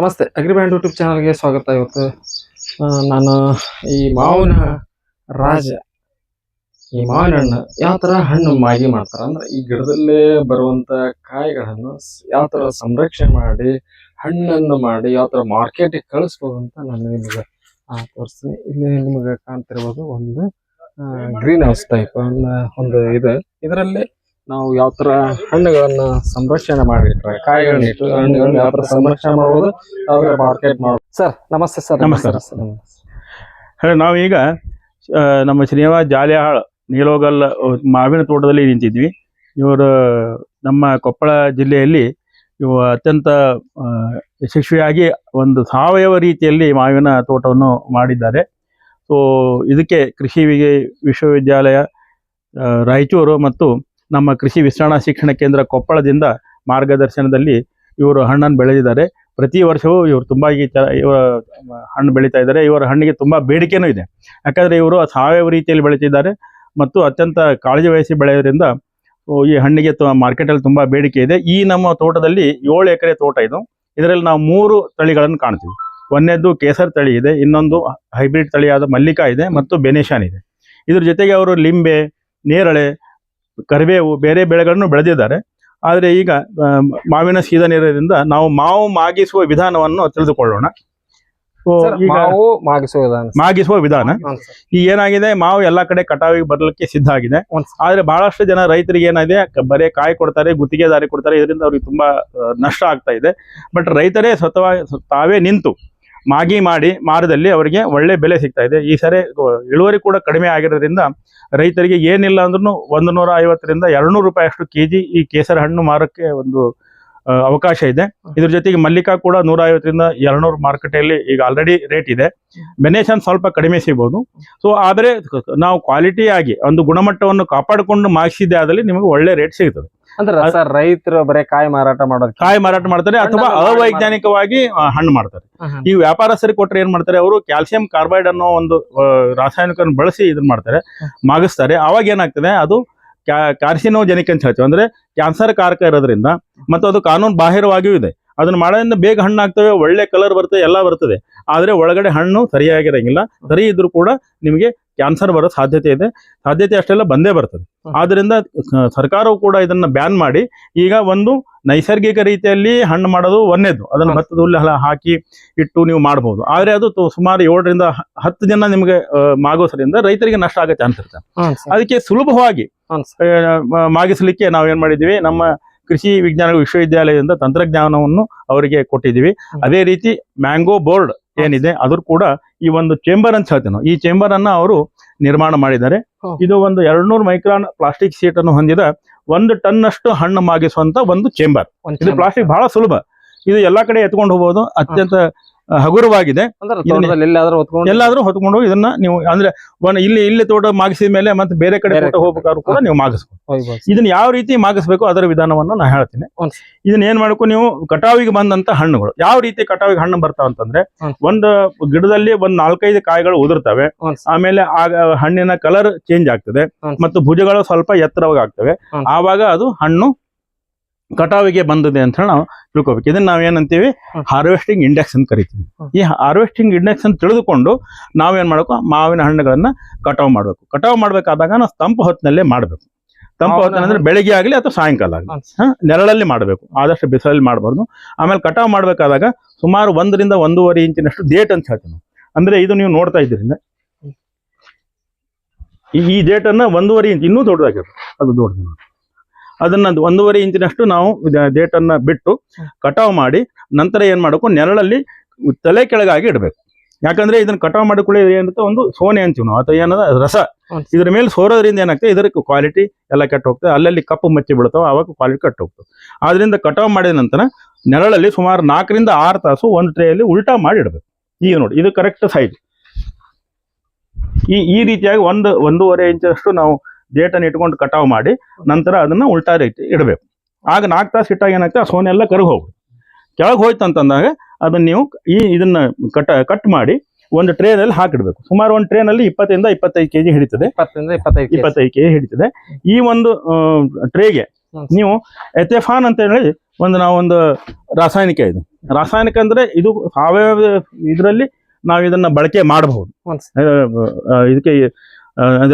ನಮಸ್ತೆ ಅಗ್ರಿಬ್ಯಾಂಡ್ ಯೂಟ್ಯೂಬ್ ಚಾನಲ್ಗೆ ಸ್ವಾಗತ. ಇವತ್ತು ನಾನು ಈ ಮಾವಿನ ರಾಜ. ಈ ಮಾವಿನ ಹಣ್ಣು ಯಾವ ತರ ಹಣ್ಣು ಮಾಗಿ ಮಾಡ್ತಾರ? ಅಂದ್ರೆ ಈ ಗಿಡದಲ್ಲೇ ಬರುವಂತ ಕಾಯಿಗಳನ್ನು ಯಾವ ತರ ಸಂರಕ್ಷಣೆ ಮಾಡಿ, ಹಣ್ಣನ್ನು ಮಾಡಿ, ಯಾವ ತರ ಮಾರ್ಕೆಟಿಗೆ ಕಳಿಸ್ಬೋದು ಅಂತ ನಾನು ನಿಮಗೆ ತೋರಿಸ್ತೀನಿ. ಇಲ್ಲಿ ನಿಮಗೆ ಕಾಣ್ತಿರ್ಬೋದು ಒಂದು ಗ್ರೀನ್ ಹೌಸ್ ಟೈಪ್ ಒಂದು ಇದೆ. ಇದರಲ್ಲಿ ನಾವು ಯಾವ ತರ ಹಣ್ಣುಗಳನ್ನ ಸಂರಕ್ಷಣೆ ಮಾಡಿಟ್ರೆ ಕಾಯಿಗಳನ್ನ ಇಟ್ಟು ಹಣ್ಣುಗಳನ್ನ ಯಾವ ತರ ಸಂರಕ್ಷಣೆ ಮಾಡಬಹುದು ಯಾವ ಮಾರ್ಕೆಟ್ ಮಾಡ್ಬೋದು. ಸರ್ ನಮಸ್ತೆ ಸರ್ ನಮಸ್ಕಾರ. ಹೇಳಿ ನಾವೀಗ ನಮ್ಮ ಶ್ರೀನಿವಾಸ ಜಾಲಿಹಾಳ್ ನೀಲೋಗಲ್ ಮಾವಿನ ತೋಟದಲ್ಲಿ ನಿಂತಿದ್ವಿ. ಇವರು ನಮ್ಮ ಕೊಪ್ಪಳ ಜಿಲ್ಲೆಯಲ್ಲಿ ಇವು ಅತ್ಯಂತ ಯಶಸ್ವಿಯಾಗಿ ಒಂದು ಸಾವಯವ ರೀತಿಯಲ್ಲಿ ಮಾವಿನ ತೋಟವನ್ನು ಮಾಡಿದ್ದಾರೆ. ಸೊ ಇದಕ್ಕೆ ಕೃಷಿ ವಿಶ್ವವಿದ್ಯಾಲಯ ರಾಯಚೂರು ಮತ್ತು ನಮ್ಮ ಕೃಷಿ ವಿಸ್ತರಣಾ ಶಿಕ್ಷಣ ಕೇಂದ್ರ ಕೊಪ್ಪಳದಿಂದ ಮಾರ್ಗದರ್ಶನದಲ್ಲಿ ಇವರು ಹಣ್ಣನ್ನು ಬೆಳೆದಿದ್ದಾರೆ. ಪ್ರತಿ ವರ್ಷವೂ ಇವರು ತುಂಬ ಈ ಥರ ಇವರ ಹಣ್ಣು ಬೆಳೀತಾ ಇದ್ದಾರೆ. ಇವರ ಹಣ್ಣಿಗೆ ತುಂಬ ಬೇಡಿಕೆನೂ ಇದೆ. ಯಾಕಂದರೆ ಇವರು ಸಾವಯವ ರೀತಿಯಲ್ಲಿ ಬೆಳೀತಿದ್ದಾರೆ ಮತ್ತು ಅತ್ಯಂತ ಕಾಳಜಿ ವಹಿಸಿ ಬೆಳೆಯೋದ್ರಿಂದ ಈ ಹಣ್ಣಿಗೆ ಮಾರ್ಕೆಟ್ ಮಾರ್ಕೆಟಲ್ಲಿ ತುಂಬ ಬೇಡಿಕೆ ಇದೆ. ಈ ನಮ್ಮ ತೋಟದಲ್ಲಿ ಏಳು ಎಕರೆ ತೋಟ ಇದು. ಇದರಲ್ಲಿ ನಾವು ಮೂರು ತಳಿಗಳನ್ನು ಕಾಣ್ತೀವಿ. ಒಂದನೇದ್ದು ಕೇಸರ್ ತಳಿ ಇದೆ, ಇನ್ನೊಂದು ಹೈಬ್ರಿಡ್ ತಳಿಯಾದ ಮಲ್ಲಿಕಾ ಇದೆ ಮತ್ತು ಬೆನೇಶಾನ್ ಇದೆ. ಇದ್ರ ಜೊತೆಗೆ ಅವರು ಲಿಂಬೆ, ನೇರಳೆ ಕರಿಬೇವು ಬೇರೆ ಬೆಳೆಗಳನ್ನು ಬೆಳೆದಿದ್ದಾರೆ. ಆದರೆ ಈಗ ಮಾವಿನ ಸೀಸನ್ ಇರೋದ್ರಿಂದ ನಾವು ಮಾವು ಮಾಗಿಸುವ ವಿಧಾನವನ್ನು ತಿಳಿದುಕೊಳ್ಳೋಣ. ಮಾವು ಮಾಗಿಸುವುದ ಮಾಗಿಸುವ ವಿಧಾನ. ಈ ಏನಾಗಿದೆ ಮಾವು ಎಲ್ಲಾ ಕಡೆ ಕಟಾವಿಗೆ ಬರ್ಲಿಕ್ಕೆ ಸಿದ್ಧ ಆಗಿದೆ. ಆದ್ರೆ ಬಹಳಷ್ಟು ಜನ ರೈತರಿಗೆ ಏನಾಗಿದೆ ಬರೇ ಬರೀ ಕಾಯಿ ಕೊಡ್ತಾರೆ ಗುತ್ತಿಗೆದಾರಿ ಕೊಡ್ತಾರೆ ಇದರಿಂದ ಅವ್ರಿಗೆ ತುಂಬಾ ನಷ್ಟ ಆಗ್ತಾ ಇದೆ. ಬಟ್ ರೈತರೇ ಸ್ವತಃ ತಾವೇ ನಿಂತು ಮಾಗಿ ಮಾಡಿ ಮಾರದಲ್ಲಿ ಅವರಿಗೆ ಒಳ್ಳೆ ಬೆಲೆ ಸಿಗ್ತಾ ಇದೆ. ಈ ಸರಿ ಇಳುವರಿ ಕೂಡ ಕಡಿಮೆ ಆಗಿರೋದ್ರಿಂದ ರೈತರಿಗೆ ಏನಿಲ್ಲ ಅಂದ್ರೂ ಒಂದು ನೂರ ಐವತ್ತರಿಂದ ಎರಡು ನೂರು ರೂಪಾಯಿ ಅಷ್ಟು ಕೆಜಿ ಈ ಕೇಸರ ಹಣ್ಣು ಮಾರಕ್ಕೆ ಒಂದು ಅವಕಾಶ ಇದೆ. ಇದ್ರ ಜೊತೆಗೆ ಮಲ್ಲಿಕಾ ಕೂಡ ನೂರ ಐವತ್ತರಿಂದ ಎರಡ್ನೂರು ಮಾರುಕಟ್ಟೆಯಲ್ಲಿ ಈಗ ಆಲ್ರೆಡಿ ರೇಟ್ ಇದೆ. ಬೆನೇಶನ್ ಸ್ವಲ್ಪ ಕಡಿಮೆ ಸಿಗ್ಬೋದು. ಸೊ ಆದರೆ ನಾವು ಕ್ವಾಲಿಟಿ ಆಗಿ ಒಂದು ಗುಣಮಟ್ಟವನ್ನು ಕಾಪಾಡಿಕೊಂಡು ಮಾಗಿಸಿದ್ದೆ ಆದಲ್ಲಿ ನಿಮಗೆ ಒಳ್ಳೆ ರೇಟ್ ಸಿಗ್ತದೆ. ಅಂದ್ರೆ ಸರ್ ರೈತರು ಬರೇ ಕಾಯಿ ಮಾರಾಟ ಮಾಡೋದು ಕಾಯಿ ಮಾರಾಟ ಮಾಡ್ತಾರೆ ಅಥವಾ ಅವೈಜ್ಞಾನಿಕವಾಗಿ ಹಣ್ಣು ಮಾಡ್ತಾರೆ. ಈ ವ್ಯಾಪಾರಸ್ಥರಿಗೆ ಕೊಟ್ಟರೆ ಏನ್ ಮಾಡ್ತಾರೆ ಅವರು? ಕ್ಯಾಲ್ಸಿಯಂ ಕಾರ್ಬೈಡ್ ಅನ್ನೋ ಒಂದು ರಾಸಾಯನಿಕವನ್ನು ಬಳಸಿ ಇದನ್ನ ಮಾಡ್ತಾರೆ ಮಾಗಿಸ್ತಾರೆ. ಅವಾಗ ಏನಾಗ್ತದೆ? ಅದು ಕಾರ್ಸಿನೋಜೆನಿಕ್ ಅಂತ ಹೇಳ್ತೀವಿ. ಅಂದ್ರೆ ಕ್ಯಾನ್ಸರ್ ಕಾರಕ ಇರೋದ್ರಿಂದ ಮತ್ತು ಅದು ಕಾನೂನು ಬಾಹಿರವಾಗಿಯೂ ಇದೆ. ಅದನ್ನ ಮಾಡೋದ್ರಿಂದ ಬೇಗ ಹಣ್ಣು ಆಗ್ತವೆ ಒಳ್ಳೆ ಕಲರ್ ಬರ್ತದೆ ಎಲ್ಲ ಬರ್ತದೆ. ಆದ್ರೆ ಒಳಗಡೆ ಹಣ್ಣು ಸರಿಯಾಗಿರಂಗಿಲ್ಲ. ಸರಿ ಇದ್ರೂ ಕೂಡ ನಿಮಗೆ ಕ್ಯಾನ್ಸರ್ ಬರೋ ಸಾಧ್ಯತೆ ಇದೆ. ಸಾಧ್ಯತೆ ಅಷ್ಟೆಲ್ಲ ಬಂದೇ ಬರ್ತದೆ. ಆದ್ರಿಂದ ಸರ್ಕಾರವು ಕೂಡ ಇದನ್ನ ಬ್ಯಾನ್ ಮಾಡಿ ಈಗ ಒಂದು ನೈಸರ್ಗಿಕ ರೀತಿಯಲ್ಲಿ ಹಣ್ಣು ಮಾಡೋದು ಒಂದೇದು ಅದನ್ನ. ಭತ್ತದ ಹುಲ್ಲು ಹಾಕಿ ಇಟ್ಟು ನೀವು ಮಾಡಬಹುದು ಆದ್ರೆ ಅದು ಸುಮಾರು ಏಳರಿಂದ ಹತ್ತು ಜನ ನಿಮಗೆ ಮಾಗೋಸರಿಂದ ರೈತರಿಗೆ ನಷ್ಟ ಆಗೋ ಚಾನ್ಸ್ ಇರುತ್ತೆ. ಅದಕ್ಕೆ ಸುಲಭವಾಗಿ ಮಾಗಿಸಲಿಕ್ಕೆ ನಾವು ಮ- ಮಾಗಿಸ್ಲಿಕ್ಕೆ ನಾವೇನ್ ಮಾಡಿದೀವಿ ನಮ್ಮ ಕೃಷಿ ವಿಜ್ಞಾನ ವಿಶ್ವವಿದ್ಯಾಲಯದಿಂದ ತಂತ್ರಜ್ಞಾನವನ್ನು ಅವರಿಗೆ ಕೊಟ್ಟಿದ್ದೀವಿ. ಅದೇ ರೀತಿ ಮ್ಯಾಂಗೋ ಬೋರ್ಡ್ ಏನಿದೆ? ಅದ್ರ ಕೂಡ ಈ ಒಂದು ಚೇಂಬರ್ ಅಂತ ಹೇಳ್ತೇನೆ ನಾವು. ಈ ಚೇಂಬರ್ ಅನ್ನ ಅವರು ನಿರ್ಮಾಣ ಮಾಡಿದ್ದಾರೆ. ಇದು ಒಂದು ಎರಡ್ನೂರು ಮೈಕ್ರಾನ್ ಪ್ಲಾಸ್ಟಿಕ್ ಶೀಟ್ ಅನ್ನು ಹೊಂದಿದ ಒಂದು ಟನ್ ಅಷ್ಟು ಹಣ್ಣು ಮಾಗಿಸುವಂತ ಒಂದು ಚೇಂಬರ್ ಇದು ಪ್ಲಾಸ್ಟಿಕ್ ಬಹಳ ಸುಲಭ. ಇದು ಎಲ್ಲಾ ಕಡೆ ಎತ್ಕೊಂಡು ಹೋಗಬಹುದು ಅತ್ಯಂತ ಹಗುರವಾಗಿದೆ. ಎಲ್ಲಾದ್ರೂ ಹೊತ್ಕೊಂಡು ಇದನ್ನ ನೀವು ಅಂದ್ರೆ ಇಲ್ಲಿ ಇಲ್ಲಿ ತೋಟ ಮಾಗಿಸಿದ ಮೇಲೆ ಮತ್ತೆ ಬೇರೆ ಕಡೆ ಹೋಗ್ಬೇಕಾದ್ರು ತೋಟ ಹೋಗ್ಬೇಕಾದ್ರೂ ಕೂಡ ನೀವು ಮಾಗಿಸ್ಬೋದು. ಇದನ್ನ ಯಾವ ರೀತಿ ಮಾಗಿಸ್ಬೇಕು ಅದರ ವಿಧಾನವನ್ನು ನಾ ಹೇಳ್ತೀನಿ. ಇದನ್ನ ಏನ್ ಮಾಡ್ಬೇಕು ನೀವು ಕಟಾವಿಗೆ ಬಂದಂತ ಹಣ್ಣುಗಳು. ಯಾವ ರೀತಿ ಕಟಾವಿಗೆ ಹಣ್ಣು ಬರ್ತಾವ ಅಂತಂದ್ರೆ ಒಂದು ಗಿಡದಲ್ಲಿ ಒಂದ್ ನಾಲ್ಕೈದು ಕಾಯಿಗಳು ಉದುರ್ತವೆ. ಆಮೇಲೆ ಆಗ ಹಣ್ಣಿನ ಕಲರ್ ಚೇಂಜ್ ಆಗ್ತದೆ. ಮತ್ತು ಭುಜಗಳು ಸ್ವಲ್ಪ ಎತ್ತರವಾಗಿ ಆಗ್ತವೆ. ಆವಾಗ ಅದು ಹಣ್ಣು ಕಟಾವಿಗೆ ಬಂದಿದೆ ಅಂತ ಹೇಳಿ ನಾವು ತಿಳ್ಕೊಬೇಕು. ಇದನ್ನ ನಾವೇನಂತೀವಿ? ಅಂತೀವಿ ಹಾರ್ವೆಸ್ಟಿಂಗ್ ಇಂಡೆಕ್ಸ್ ಅಂತ ಕರಿತೀವಿ. ಈ ಹಾರ್ವೆಸ್ಟಿಂಗ್ ಇಂಡೆಕ್ಸ್ ಅಂತ ತಿಳಿದುಕೊಂಡು ನಾವೇನ್ ಮಾಡಬೇಕು? ಮಾವಿನ ಹಣ್ಣುಗಳನ್ನ ಕಟಾವ್ ಮಾಡಬೇಕು. ಕಟಾವ್ ಮಾಡ್ಬೇಕಾದಾಗ ನಾವು ತಂಪು ಹೊತ್ತಿನಲ್ಲೇ ಮಾಡಬೇಕು. ತಂಪು ಹೊತ್ತಿನಂದ್ರೆ ಅಂದ್ರೆ ಬೆಳಿಗ್ಗೆ ಆಗಲಿ ಅಥವಾ ಸಾಯಂಕಾಲ ಆಗಲಿ. ಹಾ, ನೆರಳಲ್ಲಿ ಮಾಡಬೇಕು. ಆದಷ್ಟು ಬಿಸಿಲಲ್ಲಿ ಮಾಡಬಾರ್ದು. ಆಮೇಲೆ ಕಟಾವ್ ಮಾಡಬೇಕಾದಾಗ ಸುಮಾರು ಒಂದರಿಂದ ಒಂದೂವರೆ ಇಂಚಿನಷ್ಟು ಡೇಟ್ ಅಂತ ಹೇಳ್ತೀವಿ ಅಂದ್ರೆ ಇದು ನೀವು ನೋಡ್ತಾ ಇದ್ದೀರಿ ಈ ಡೇಟ್ ಡೇಟನ್ನ ಒಂದೂವರೆ ಇಂಚ್ ಇನ್ನೂ ದೊಡ್ಡದಾಗಿರುತ್ತೆ. ಅದು ದೊಡ್ಡದು. ನೋಡಿ ಅದನ್ನ ಅದು ಒಂದೂವರೆ ಇಂಚಿನಷ್ಟು ನಾವು ಡೇಟನ್ನ ಬಿಟ್ಟು ಕಟಾವ್ ಮಾಡಿ ನಂತರ ಏನ್ ಮಾಡಬೇಕು? ನೆರಳಲ್ಲಿ ತಲೆ ಕೆಳಗಾಗಿ ಇಡಬೇಕು. ಯಾಕಂದ್ರೆ ಇದನ್ನ ಕಟಾವ್ ಮಾಡಿಕೊಳ್ಳಿ ಏನಂತ ಒಂದು ಸೋನೆ ಅಂತೀವಿ ನಾವು ಅಥವಾ ಏನದ? ರಸ. ಇದ್ರ ಮೇಲೆ ಸೋರೋದ್ರಿಂದ ಏನಾಗ್ತದೆ? ಇದರ ಕ್ವಾಲಿಟಿ ಎಲ್ಲ ಕೆಟ್ಟ ಹೋಗ್ತದೆ. ಅಲ್ಲಲ್ಲಿ ಕಪ್ಪು ಮಚ್ಚಿ ಬೀಳ್ತಾವೆ. ಅವಾಗ ಕ್ವಾಲಿಟಿ ಕೆಟ್ಟ ಹೋಗ್ತದೆ. ಆದ್ರಿಂದ ಕಟಾವ್ ಮಾಡಿದ ನಂತರ ನೆರಳಲ್ಲಿ ಸುಮಾರು ನಾಲ್ಕರಿಂದ ಆರು ತಾಸು ಒಂದು ಟ್ರೇಯಲ್ಲಿ ಉಲ್ಟಾ ಮಾಡಿ ಇಡಬೇಕು. ಈಗ ನೋಡಿ ಇದು ಕರೆಕ್ಟ್ ಸೈಜ್ ಈ ಈ ರೀತಿಯಾಗಿ ಒಂದು ಒಂದೂವರೆ ಇಂಚಷ್ಟು ನಾವು ಡೇಟನ್ನು ಇಟ್ಕೊಂಡು ಕಟಾವು ಮಾಡಿ ನಂತರ ಅದನ್ನು ಉಲ್ಟಾ ರೀತಿ ಇಡಬೇಕು. ಆಗ ನಾಲ್ಕು ತಾಸು ಇಟ್ಟಾಗ ಏನಾಗ್ತದೆ? ಆ ಸೋನೆ ಎಲ್ಲ ಕರಗಿ ಹೋಗ್ಬೋದು ಕೆಳಗೆ ಹೋಯ್ತು ಅಂತಂದಾಗ ಅದನ್ನ ನೀವು ಈ ಇದನ್ನ ಕಟ್ ಕಟ್ ಮಾಡಿ ಒಂದು ಟ್ರೇನಲ್ಲಿ ಹಾಕಿಡಬೇಕು. ಸುಮಾರು ಒಂದು ಟ್ರೇನಲ್ಲಿ ಇಪ್ಪತ್ತರಿಂದ ಇಪ್ಪತ್ತೈದು ಕೆ ಜಿ ಹಿಡಿತದೆ. ಇಪ್ಪತ್ತರಿಂದ ಇಪ್ಪತ್ತೈದು ಕೆ ಜಿ ಕೆಜಿ ಹಿಡಿತದೆ. ಈ ಒಂದು ಟ್ರೇಗೆ ನೀವು ಎಥೆಫಾನ್ ಅಂತ ಹೇಳಿ ಒಂದು ನಾವು ಒಂದು ರಾಸಾಯನಿಕ ಇದು. ರಾಸಾಯನಿಕ ಅಂದ್ರೆ ಇದು ಸಾವಯವ ಇದರಲ್ಲಿ ನಾವು ಇದನ್ನ ಬಳಕೆ ಮಾಡಬಹುದು. ಇದಕ್ಕೆ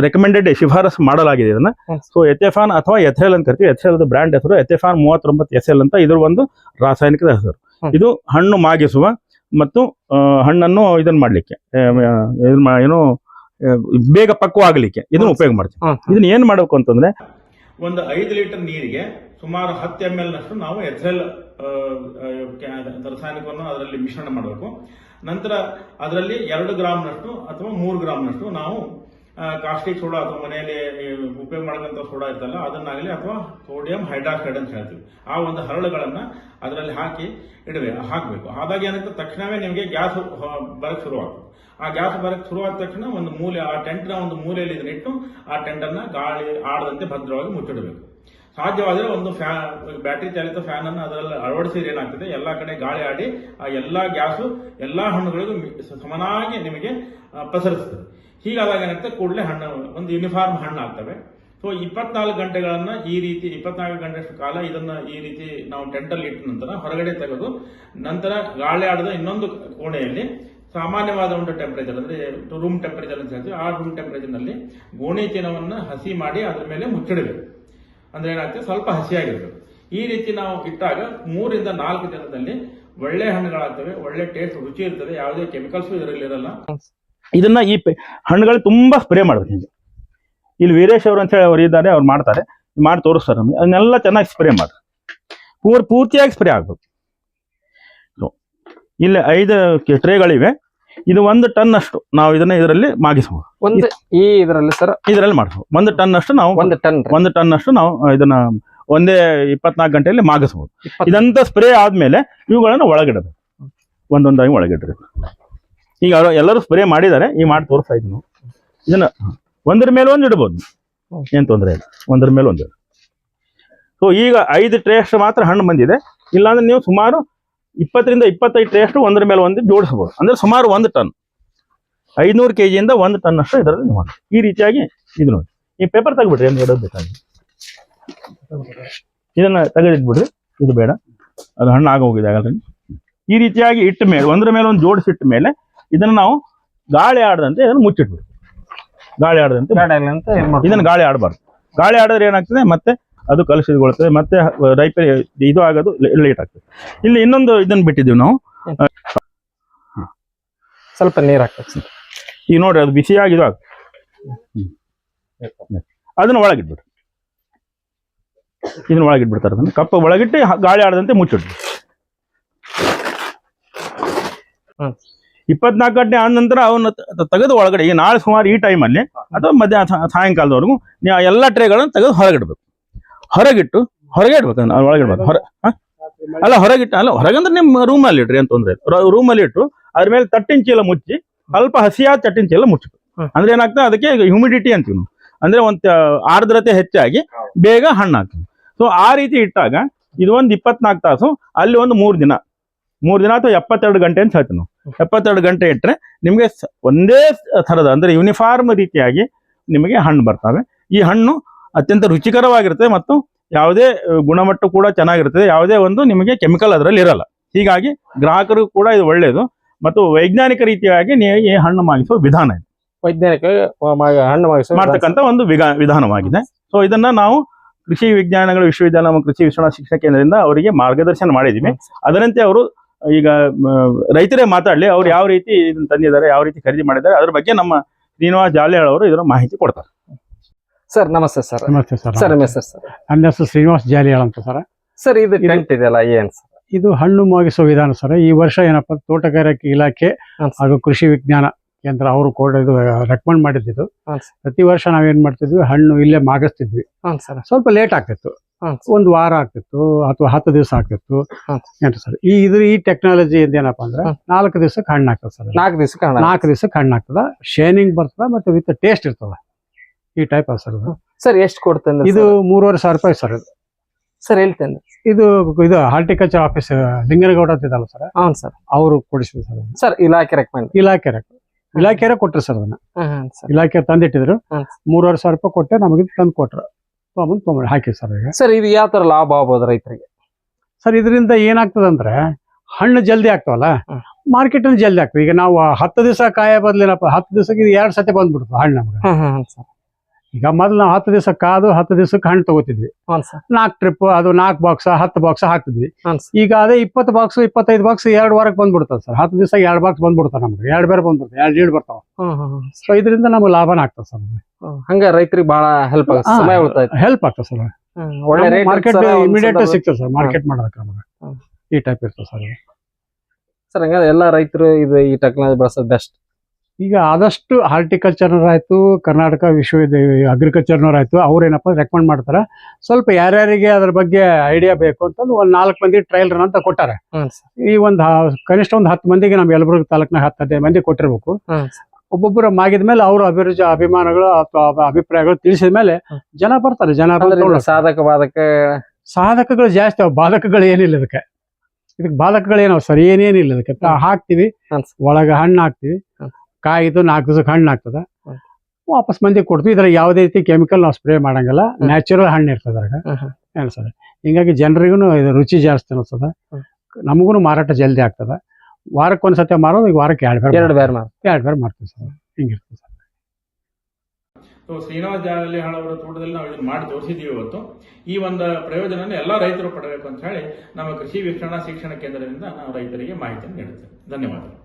ರೆಕಮೆಂಡೆಡ್ ಶಿಫಾರಸು ಮಾಡಲಾಗಿದೆ ಇದನ್ನ. ಸೊ ಎಥೆಫಾನ್ ಅಥವಾ ಎಥೆಲ್ ಅಂತ ಕರಿತೀವಿ. ಎಥೆಲ್ ಬ್ರ್ಯಾಂಡ್ ಹೆಸರು. ಎಥೆಫಾನ್ ಮೂವತ್ತೊಂಬತ್ತು ಎಸ್ ಎಲ್ ಅಂತ ಇದ್ರ ಒಂದು ರಾಸಾಯನಿಕದ ಹೆಸರು. ಇದು ಹಣ್ಣು ಮಾಗಿಸುವ ಮತ್ತು ಆ, ಹಣ್ಣನ್ನು ಇದನ್ನ ಮಾಡ್ಲಿಕ್ಕೆ. ಏನು ಬೇಗ ಪಕ್ವ ಆಗ್ಲಿಕ್ಕೆ. ಇದನ್ನ ಉಪಯೋಗ ಮಾಡ್ತೀವಿ. ಇದನ್ನ ಏನ್ ಮಾಡಬೇಕು ಅಂತಂದ್ರೆ ಒಂದು ಐದು ಲೀಟರ್ ನೀರಿಗೆ ಸುಮಾರು ಹತ್ತು ಎಂ ಎಲ್ ನಷ್ಟು ನಾವು ಎಥೆಲ್ ರಾಸಾಯನಿಕವನ್ನು ಅದರಲ್ಲಿ ಮಿಶ್ರಣ ಮಾಡಬೇಕು. ನಂತರ ಅದರಲ್ಲಿ ಎರಡು ಗ್ರಾಮ್ನಷ್ಟು ಅಥವಾ ಮೂರು ಗ್ರಾಮ್ನಷ್ಟು ನಾವು ಕಾಸ್ಟಿಕ್ ಸೋಡಾ ಅಥವಾ ಮನೆಯಲ್ಲಿ ಉಪಯೋಗ ಮಾಡಕ್ಕಂಥ ಸೋಡಾ ಇರ್ತಲ್ಲ ಅದನ್ನಾಗಲಿ ಅಥವಾ ಸೋಡಿಯಂ ಹೈಡ್ರಾಕ್ಸೈಡ್ ಅಂತ ಹೇಳ್ತೀವಿ. ಆ ಒಂದು ಹರಳುಗಳನ್ನು ಅದರಲ್ಲಿ ಹಾಕಿ ಇಡಬೇಕು, ಹಾಕಬೇಕು. ಆದಾಗ ಏನಂತ ತಕ್ಷಣವೇ ನಿಮಗೆ ಗ್ಯಾಸ್ ಬರಕ್ಕೆ ಶುರುವಾಗ್ತದೆ. ಆ ಗ್ಯಾಸ್ ಬರಕ್ಕೆ ಶುರುವಾದ ತಕ್ಷಣ ಒಂದು ಮೂಲೆ, ಆ ಟೆಂಟ್ನ ಒಂದು ಮೂಲೆಯಲ್ಲಿ ಇದನ್ನಿಟ್ಟು ಆ ಟೆಂಟನ್ನು ಗಾಳಿ ಆಡದಂತೆ ಭದ್ರವಾಗಿ ಮುಚ್ಚಿಡಬೇಕು. ಸಾಧ್ಯವಾದರೆ ಒಂದು ಫ್ಯಾನ್ ಬ್ಯಾಟರಿ ಚಾಲಿತ ಫ್ಯಾನ್ ಅನ್ನು ಅದರಲ್ಲಿ ಅಳವಡಿಸಿದ್ರೆ ಏನಾಗ್ತದೆ? ಎಲ್ಲಾ ಕಡೆ ಗಾಳಿ ಆಡಿ ಆ ಎಲ್ಲಾ ಗ್ಯಾಸು ಎಲ್ಲಾ ಹಣ್ಣುಗಳಿಗೂ ಸಮನಾಗಿ ನಿಮಗೆ ಪಸರಿಸ್ತದೆ. ಹೀಗಾದಾಗ ಏನಾಗ್ತದೆ ಕೂಡಲೇ ಹಣ್ಣು, ಒಂದು ಯೂನಿಫಾರ್ಮ್ ಹಣ್ಣು ಆಗ್ತವೆ. ಸೊ ಇಪ್ಪತ್ನಾಲ್ಕು ಗಂಟೆಗಳನ್ನ ಈ ರೀತಿ, ಇಪ್ಪತ್ನಾಲ್ಕು ಗಂಟೆಷ್ಟು ಕಾಲ ಇದನ್ನ ಈ ರೀತಿ ನಾವು ಟೆಂಟಲ್ಲಿ ಇಟ್ಟ ನಂತರ ಹೊರಗಡೆ ತೆಗೆದು ನಂತರ ಗಾಳಿ ಆಡದ ಇನ್ನೊಂದು ಕೋಣೆಯಲ್ಲಿ ಸಾಮಾನ್ಯವಾದ ಒಂದು ಟೆಂಪರೇಚರ್ ಅಂದ್ರೆ ರೂಮ್ ಟೆಂಪರೇಚರ್ ಅಂತ ಹೇಳ್ತೀವಿ. ಆ ರೂಮ್ ಟೆಂಪರೇಚರ್ನಲ್ಲಿ ಗೋಣಿ ಚೀನವನ್ನ ಹಸಿ ಮಾಡಿ ಅದ್ರ ಮೇಲೆ ಮುಚ್ಚಿಡಬೇಕು. ಅಂದ್ರೆ ಏನಾಗ್ತದೆ? ಸ್ವಲ್ಪ ಹಸಿಯಾಗಿರ್ಬೇಕು. ಈ ರೀತಿ ನಾವು ಇಟ್ಟಾಗ ಮೂರಿಂದ ನಾಲ್ಕು ದಿನದಲ್ಲಿ ಒಳ್ಳೆ ಹಣ್ಣುಗಳಾಗ್ತವೆ. ಒಳ್ಳೆ ಟೇಸ್ಟ್ ರುಚಿ ಇರ್ತದೆ. ಯಾವುದೇ ಕೆಮಿಕಲ್ಸ್ ಇದರಲ್ಲಿ ಇರಲ್ಲ. ಇದನ್ನ ಈ ಪೆ- ಹಣ್ಣುಗಳು ತುಂಬಾ ಸ್ಪ್ರೇ ಮಾಡ್ಬೇಕು ನಿಮಗೆ ಇಲ್ಲಿ ವೀರೇಶ್ ಅವರು ಅಂತ ಹೇಳಿ ಅವರು ಇದ್ದಾರೆ ಅವ್ರು ಮಾಡ್ತಾರೆ. ಮಾಡಿ ತೋರಿಸ್ತಾರೆ ನಮಗೆ. ಅದನ್ನೆಲ್ಲ ಚೆನ್ನಾಗಿ ಸ್ಪ್ರೇ ಮಾಡಿ. ಪೂರ್ ಪೂರ್ತಿಯಾಗಿ ಸ್ಪ್ರೇ ಆಗ್ಬೇಕು. ಇಲ್ಲಿ ಐದು ಟ್ರೇಗಳಿವೆ. ಇದು ಒಂದು ಟನ್ ಅಷ್ಟು ನಾವು ಇದನ್ನ ಇದರಲ್ಲಿ ಮಾಗಿಸಬಹುದು ಒಂದು ಈ ಇದರಲ್ಲಿ ಸರ್? ಇದರಲ್ಲಿ ಮಾಡಿಸಬಹುದು ಒಂದು ಟನ್ ಅಷ್ಟು ನಾವು ಒಂದು ಟನ್. ಒಂದು ಟನ್ ಅಷ್ಟು ನಾವು ಇದನ್ನ ಒಂದೇ ಇಪ್ಪತ್ನಾಲ್ಕು ಗಂಟೆಯಲ್ಲಿ ಮಾಗಿಸಬಹುದು ಇದಂತ ಸ್ಪ್ರೇ ಆದ್ಮೇಲೆ ಇವುಗಳನ್ನ ಒಳಗಿಡಬೇಕು. ಒಂದೊಂದಾಗಿ ಒಳಗಿಡಬೇಕು ಈಗ ಎಲ್ಲರೂ ಸ್ಪ್ರೇ ಮಾಡಿದ್ದಾರೆ ಈ ಮಾಡಿ ತೋರಿಸ್ತಾ ಇದ್ನು. ಇದನ್ನ ಒಂದರ ಮೇಲೆ ಒಂದು ಇಡ್ಬೋದು. ಏನ್ ತೊಂದರೆ ಇಲ್ಲ. ಒಂದರ ಮೇಲೆ ಒಂದು ಸೊ ಈಗ ಐದು ಟ್ರೇ ಮಾತ್ರ ಹಣ್ಣು ಬಂದಿದೆ. ಇಲ್ಲಾಂದ್ರೆ ನೀವು ಸುಮಾರು ಇಪ್ಪತ್ತರಿಂದ ಇಪ್ಪತ್ತೈದು ಟ್ರೇ ಅಷ್ಟು ಒಂದರ ಮೇಲೆ ಒಂದು ಜೋಡಿಸಬಹುದು. ಅಂದ್ರೆ ಸುಮಾರು ಒಂದು ಟನ್. ಐದ್ನೂರು ಕೆ ಜಿಯಿಂದ ಒಂದು ಟನ್ ಅಷ್ಟು ಇದರಲ್ಲಿ ನೀವು ಈ ರೀತಿಯಾಗಿ ಇದು ನೋಡಿ. ಈ ಪೇಪರ್ ತೆಗ್ಬಿಡ್ರಿ ಏನು ಇಡೋದು ಬೇಕಾಗಿ. ಇದನ್ನ ತೆಗೆದಿಟ್ಬಿಡ್ರಿ. ಇದು ಬೇಡ. ಅದು ಹಣ್ಣು ಆಗೋಗಿದೆ ಆಗಲ್ರಿ ಈ ರೀತಿಯಾಗಿ ಇಟ್ಟ ಮೇಲೆ, ಒಂದ್ರ ಮೇಲೆ ಒಂದು ಜೋಡಿಸಿಟ್ಟ ಮೇಲೆ ಇದನ್ನ ನಾವು ಗಾಳಿ ಆಡದಂತೆ ಇದನ್ನು ಮುಚ್ಚಿಟ್ಬಿಡ್ತೀವಿ. ಗಾಳಿ ಆಡದಂತೆ ಇದನ್ನ ಗಾಳಿ ಆಡಬಾರ್ದು. ಗಾಳಿ ಆಡಿದ್ರೆ ಏನಾಗ್ತದೆ? ಮತ್ತೆ ಅದು ಕಲುಷಿತಗೊಳ್ತದೆ ಮತ್ತೆ ರೈತ ಇದು ಆಗೋದು ಲೇಟ್ ಆಗ್ತದೆ. ಇಲ್ಲಿ ಇನ್ನೊಂದು ಇದನ್ನ ಬಿಟ್ಟಿದ್ದೀವಿ ನಾವು. ಸ್ವಲ್ಪ ನೀರ್ ಹಾಕ್ಬೇಕು ಸರ್. ಈಗ ನೋಡ್ರಿ ಅದು ಬಿಸಿಯಾಗಿ ಇದು ಆಗ್ತದೆ. ಅದನ್ನ ಒಳಗಿಟ್ಬಿಡ್ರಿ. ಇದನ್ನ ಒಳಗಿಟ್ಬಿಡ್ತಾರೆ ಅದನ್ನ. ಕಪ್ಪ ಒಳಗಿಟ್ಟು ಗಾಳಿ ಆಡದಂತೆ ಮುಚ್ಚಿಡ್ಬಿಡ್ರಿ ಹ್ಮ್. ಇಪ್ಪತ್ನಾಲ್ಕು ಗಂಟೆ ಆದ ನಂತರ ಅವನ್ನ ತೆಗೆದು ಒಳಗಡೆ ಈಗ ನಾಳೆ ಸುಮಾರು ಈ ಟೈಮಲ್ಲಿ ಅಥವಾ ಮಧ್ಯಾಹ್ನ ಸಾಯಂಕಾಲದವರೆಗೂ ನೀವು ಆ ಎಲ್ಲ ಟ್ರೇಗಳನ್ನು ತೆಗೆದು ಹೊರಗಿಡ್ಬೇಕು. ಹೊರಗಿಟ್ಟು ಹೊರಗೆ ಇಡ್ಬೇಕು ಒಳಗಿಡ್ಬೇಕು. ಹೊರ ಅಲ್ಲ ಹೊರಗಿಟ್ಟು ಅಲ್ಲ ಹೊರಗಂದ್ರೆ ನಿಮ್ಮ ರೂಮಲ್ಲಿ ಇಡ್ರಿ ಅಂತ ರೂಮ್ ರೂಮಲ್ಲಿ ಇಟ್ಟು ಅದ್ರ ಮೇಲೆ ತಟ್ಟಿನ ಚೀಲ ಮುಚ್ಚಿ ಸ್ವಲ್ಪ ಹಸಿಯಾದ ತಟ್ಟಿನ ಚೀಲ ಮುಚ್ಚಬೇಕು. ಅಂದ್ರೆ ಏನಾಗ್ತದೆ ಅದಕ್ಕೆ ಹ್ಯೂಮಿಡಿಟಿ ಅಂತೀವಿ ನಾವು ಅಂದ್ರೆ ಒಂದು ಆರ್ದ್ರತೆ ಹೆಚ್ಚಾಗಿ ಬೇಗ ಹಣ್ಣಾಗ್ತದೆ. ಸೊ ಆ ರೀತಿ ಇಟ್ಟಾಗ ಇದು ಒಂದು ಇಪ್ಪತ್ನಾಲ್ಕು ತಾಸು ಅಲ್ಲಿ ಒಂದು ಮೂರು ದಿನ ಮೂರು ದಿನ ಅಥವಾ ಎಪ್ಪತ್ತೆರಡು ಗಂಟೆ ಅಂತ ಹೇಳ್ತೀವಿ ನಾವು. ಎಪ್ಪತ್ತೆರಡು ಗಂಟೆ ಇಟ್ಟರೆ ನಿಮಗೆ ಒಂದೇ ಥರದ ಅಂದ್ರೆ ಯೂನಿಫಾರ್ಮ್ ರೀತಿಯಾಗಿ ನಿಮಗೆ ಹಣ್ಣು ಬರ್ತವೆ. ಈ ಹಣ್ಣು ಅತ್ಯಂತ ರುಚಿಕರವಾಗಿರುತ್ತೆ ಮತ್ತು ಯಾವುದೇ ಗುಣಮಟ್ಟ ಕೂಡ ಚೆನ್ನಾಗಿರ್ತದೆ ಯಾವುದೇ ಒಂದು ನಿಮಗೆ ಕೆಮಿಕಲ್ ಅದರಲ್ಲಿ ಇರಲ್ಲ. ಹೀಗಾಗಿ ಗ್ರಾಹಕರು ಕೂಡ ಇದು ಒಳ್ಳೆಯದು ಮತ್ತು ವೈಜ್ಞಾನಿಕ ರೀತಿಯಾಗಿ ನೀವು ಈ ಹಣ್ಣು ಮಾಗಿಸುವ ವಿಧಾನ ಇದೆ. ವೈಜ್ಞಾನಿಕ ಹಣ್ಣು ಮಾಗಿಸುವ ಮಾಡ್ತಕ್ಕಂಥ ಒಂದು ವಿಗ- ವಿಧಾನವಾಗಿದೆ. ಸೊ ಇದನ್ನ ನಾವು ಕೃಷಿ ವಿಜ್ಞಾನಗಳ ವಿಶ್ವವಿದ್ಯಾಲಯ ಕೃಷಿ ವಿಶ್ವ ಶಿಕ್ಷಣ ಕೇಂದ್ರದಿಂದ ಅವರಿಗೆ ಮಾರ್ಗದರ್ಶನ ಮಾಡಿದ್ದೀವಿ ಅದರಂತೆ ಅವರು ಈಗ ರೈತರೇ ಮಾತಾಡ್ಲಿ ಅವ್ರು ಯಾವ ರೀತಿ ಇದನ್ನ ತಂದಿದ್ದಾರೆ ಯಾವ ರೀತಿ ಖರೀದಿ ಮಾಡಿದ್ದಾರೆ ಅದ್ರ ಬಗ್ಗೆ ನಮ್ಮ ಶ್ರೀನಿವಾಸ್ ಜಾಲಿಯಾಳ್ ಅವರು ಇದರ ಮಾಹಿತಿ ಕೊಡ್ತಾರೆ. ಸರ್ ನಮಸ್ತೆ ಸರ್. ನಮಸ್ತೆ ಸರ್ ಸರ್ ನಮಸ್ತೆ. ಸರ್. ನನ್ನ ಹೆಸರು ಶ್ರೀನಿವಾಸ್ ಜಾಲಿಯಾಳ್ ಅಂತ ಸರ್. ಸರ್ ಇದು ಟೆಂಟ್ ಇದೆಯಲ್ಲ ಏನ್ ಸರ್? ಇದು ಹಣ್ಣು ಮಾಗಿಸುವ ವಿಧಾನ ಸರ್. ಈ ವರ್ಷ ಏನಪ್ಪ ತೋಟಗಾರಿಕೆ ಇಲಾಖೆ ಹಾಗೂ ಕೃಷಿ ವಿಜ್ಞಾನ ಕೇಂದ್ರ ಅವರು ಕೂಡ ಇದು ರೆಕಮೆಂಡ್ ಮಾಡಿದ್ದು ಪ್ರತಿ ವರ್ಷ ನಾವೇನ್ ಮಾಡ್ತಿದ್ವಿ ಹಣ್ಣು ಇಲ್ಲೇ ಮಾಗಿಸ್ತಿದ್ವಿ. ಸ್ವಲ್ಪ ಲೇಟ್ ಆಗ್ತಿತ್ತು. ಒಂದು ವಾರ ಆಗ್ತಿತ್ತು ಅಥವಾ ಹತ್ತು ದಿವಸ ಆಗ್ತಿತ್ತು. ಎಂಟು ಸರ್. ಈ ಇದ್ರ ಈ ಟೆಕ್ನಾಲಜಿ ಏನಪ್ಪಾ ಅಂದ್ರೆ ನಾಲ್ಕು ದಿವಸಕ್ಕೆ ಹಣ್ಣು ಆಗ್ತದೆ ಸರ್ ನಾಲ್ಕು ದಿವಸಕ್ಕೆ ಹಣ ನಾಲ್ಕು ದಿವಸಕ್ಕೆ ಹಣ್ಣು ಆಗ್ತದ. ಶೈನಿಂಗ್ ಬರ್ತದ ಮತ್ತೆ ವಿತ್ ಟೇಸ್ಟ್ ಇರ್ತದ. ಈ ಟೈಪ್ ಸರ್ ಇದು ಸರ್ ಎಷ್ಟು ಕೊಡ್ತೇನೆ ಇದು ಮೂರುವರೆ ಸಾವಿರ ರೂಪಾಯಿ ಸರ್ ಇದು ಸರ್ ಹೇಳ್ತೇನೆ ಇದು ಇದು ಹಾರ್ಟಿಕಲ್ಚರ್ ಆಫೀಸ್ ಲಿಂಗನಗೌಡ ಅಂತ ಇದಲ್ಲ ಸರ್? ಹೌನ್ ಸರ್. ಅವರು ಕೊಡಿಸಿದ್ರು ಸರ್. ಸರ್ ಇಲಾಖೆ ರೆಕಮೆಂಡ್ ಇಲಾಖೆ ಇಲಾಖೆಯರ ಕೊಟ್ರು ಸರ್ ಅದನ್ನ. ಇಲಾಖೆ ತಂದಿಟ್ಟಿದ್ರು. ಮೂರುವರೆ ಸಾವಿರ ರೂಪಾಯಿ ಕೊಟ್ಟೆ ನಮಗೆ ತಂದು ಕೊಟ್ರು. ತೊಗೊಂಬಂದು ತೊಗೊಂಡು ಹಾಕಿ ಸರ್ ಈಗ. ಸರ್ ಇದು ಯಾವ ತರ ಲಾಭ ಆಗ್ಬೋದು ರೈತರಿಗೆ? ಸರ್ ಇದರಿಂದ ಏನಾಗ್ತದೆ ಅಂದ್ರೆ ಹಣ್ಣು ಜಲ್ದಿ ಆಗ್ತಾವಲ್ಲ. ಮಾರ್ಕೆಟ್ ಜಲ್ದಿ ಆಗ್ತದೆ. ಈಗ ನಾವು ಹತ್ತು ದಿವಸ ಕಾಯ ಬದ್ಲಿನಪ್ಪ ಹತ್ತು ದಿವಸಕ್ಕೆ ಇದು ಎರಡು ಸತಿ ಬಂದ್ಬಿಡ್ತು ಹಣ್ಣು ನಮ್ಗೆ. ಈಗ ಮೊದಲು ನಾವು ಹತ್ತು ದಿವಸ ಕಾದು ಹತ್ತು ದಿವಸಕ್ಕೆ ಹಣ್ಣು ತಗೋತಿದ್ವಿ. ನಾಲ್ಕು ಟ್ರಿಪ್ ಅದು ನಾಲ್ಕು ಬಾಕ್ಸ್ ಹತ್ತು ಬಾಕ್ಸ್ ಹಾಕ್ತಿದ್ವಿ. ಈಗ ಅದೇ ಇಪ್ಪತ್ತು ಬಾಕ್ಸ್ ಇಪ್ಪತ್ತೈದು ಬಾಕ್ಸ್ ಎರಡು ವಾರಕ್ಕೆ ಬಂದ್ಬಿಡ್ತದೆ ಸರ್. ಹತ್ತು ದಿವಸ ಎರಡು ಬಾಕ್ಸ್ ಬಂದ್ಬಿಡ್ತಾವೆ ನಮ್ಗೆ. ಎರಡು ಬೇರೆ ಬಂದ್ಬಿಡ್ತಾವೆ. ಎರಡು ಲೀಡ್ ಬರ್ತಾವ. ಸೊ ಇದರಿಂದ ನಮ್ಗೆ ಲಾಭನ ಆಗ್ತದೆ ಸರ್. ಹಂಗೆ ರೈತರಿಗೆ ಬಹಳ ಹೆಲ್ಪ್ ಆಗುತ್ತೆ. ಸಮಯ ಉಳಿತಾಯ್ತು ಹೆಲ್ಪ್ ಆಗ್ತದೆ ಸರ್. ಒಳ್ಳೆ ಮಾರ್ಕೆಟ್ ಇಮಿಡಿಯೇಟ್ ಸಿಗ್ತದೆ ಸರ್. ಮಾರ್ಕೆಟ್ ಮಾಡೋದಕ್ಕೆ ನಮಗೆ. ಈ ಟೈಪ್ ಇರ್ತದೆ ಸರ್. ಸರ್ ಹಂಗಾದ್ರೆ ಎಲ್ಲಾ ರೈತರು ಇದು ಈ ಟೆಕ್ನಾಲಜಿ ಬಳಸೋದು ಬೆಸ್ಟ್ ಈಗ ಆದಷ್ಟು ಹಾರ್ಟಿಕಲ್ಚರ್ನವರಾಯಿತು ಕರ್ನಾಟಕ ವಿಶ್ವವಿದ್ಯಾಲಯ ಅಗ್ರಿಕಲ್ಚರ್ನವರಾಯಿತು ಅವ್ರೇನಪ್ಪ ರೆಕಮೆಂಡ್ ಮಾಡ್ತಾರೆ. ಸ್ವಲ್ಪ ಯಾರ್ಯಾರಿಗೆ ಅದ್ರ ಬಗ್ಗೆ ಐಡಿಯಾ ಬೇಕು ಅಂತಂದು ಒಂದು ನಾಲ್ಕು ಮಂದಿ ಟ್ರಯಲ್ ರನ್ ಅಂತ ಕೊಟ್ಟಾರೆ. ಈ ಒಂದು ಕನಿಷ್ಠ ಒಂದು ಹತ್ತು ಮಂದಿಗೆ ನಮ್ಮ ಯಲಬುರ್ಗ ತಾಲೂಕಿನ ಹತ್ತು ಹದಿನೈದು ಮಂದಿ ಕೊಟ್ಟಿರ್ಬೇಕು. ಒಬ್ಬೊಬ್ಬರ ಮಾಗಿದ ಮೇಲೆ ಅವ್ರ ಅಭಿರುಚಿ ಅಭಿಮಾನಗಳು ಅಥವಾ ಅಭಿಪ್ರಾಯಗಳು ತಿಳಿಸಿದ ಮೇಲೆ ಜನ ಬರ್ತಾರೆ ಜನ. ಸಾಧಕ ಬಾಧಕ? ಸಾಧಕಗಳು ಜಾಸ್ತಿ ಅವ ಬಾಧಕಗಳು ಏನಿಲ್ಲ ಇದಕ್ಕೆ. ಇದಕ್ಕೆ ಬಾಧಕಗಳು ಸರಿ ಸರ್ ಏನೇನಿಲ್ಲ ಅದಕ್ಕೆ ಹಾಕ್ತಿವಿ ಒಳಗ ಹಣ್ಣು ಹಾಕ್ತಿವಿ. ಕಾಯಿದು ನಾಲ್ಕು ದಿವಸಕ್ಕೆ ಹಣ್ಣು ಆಗ್ತದೆ ವಾಪಸ್ ಮಂದಿ ಕೊಡ್ತೀವಿ. ಇದ್ರ ಯಾವುದೇ ರೀತಿ ಕೆಮಿಕಲ್ ನಾವು ಸ್ಪ್ರೇ ಮಾಡಂಗಿಲ್ಲ. ನ್ಯಾಚುರಲ್ ಹಣ್ಣು ಇರ್ತದೆ ಅದ್ರಾಗ. ಏನು. ಅನ್ಸದೆ ಹಿಂಗಾಗಿ ಜನರಿಗೂ ಇದು ರುಚಿ ಜಾಸ್ತಿ ಅನಿಸ್ತದ. ನಮಗೂ ಮಾರಾಟ ಜಲ್ದಿ ಆಗ್ತದೆ. ವಾರಕ್ಕೆ ಒಂದ್ಸತಿ ಮಾರೋದು ಈಗ ವಾರಕ್ಕೆ ಎರಡು ಬೇರೆ ಎರಡು ಬೇರೆ ಎರಡು ಬೇರೆ ಮಾಡ್ತೀವಿ ಸರ್. ಹಿಂಗಿರ್ತದೆ ಸರ್. ಸೊ ಶ್ರೀನಿವಾಸ ಜಾಲಿಹಾಳ್ ಅವರ ತೋಟದಲ್ಲಿ ನಾವು ಇದನ್ನು ಮಾಡಿ ತೋರಿಸಿದ್ದೀವಿ ಇವತ್ತು. ಈ ಒಂದು ಪ್ರಯೋಜನ ಎಲ್ಲ ರೈತರು ಪಡಬೇಕು ಅಂತ ಹೇಳಿ ನಮ್ಮ ಕೃಷಿ ವೀಕ್ಷಣಾ ಶಿಕ್ಷಣ ಕೇಂದ್ರದಿಂದ ನಾವು ರೈತರಿಗೆ ಮಾಹಿತಿಯನ್ನು ನೀಡುತ್ತೇವೆ. ಧನ್ಯವಾದಗಳು.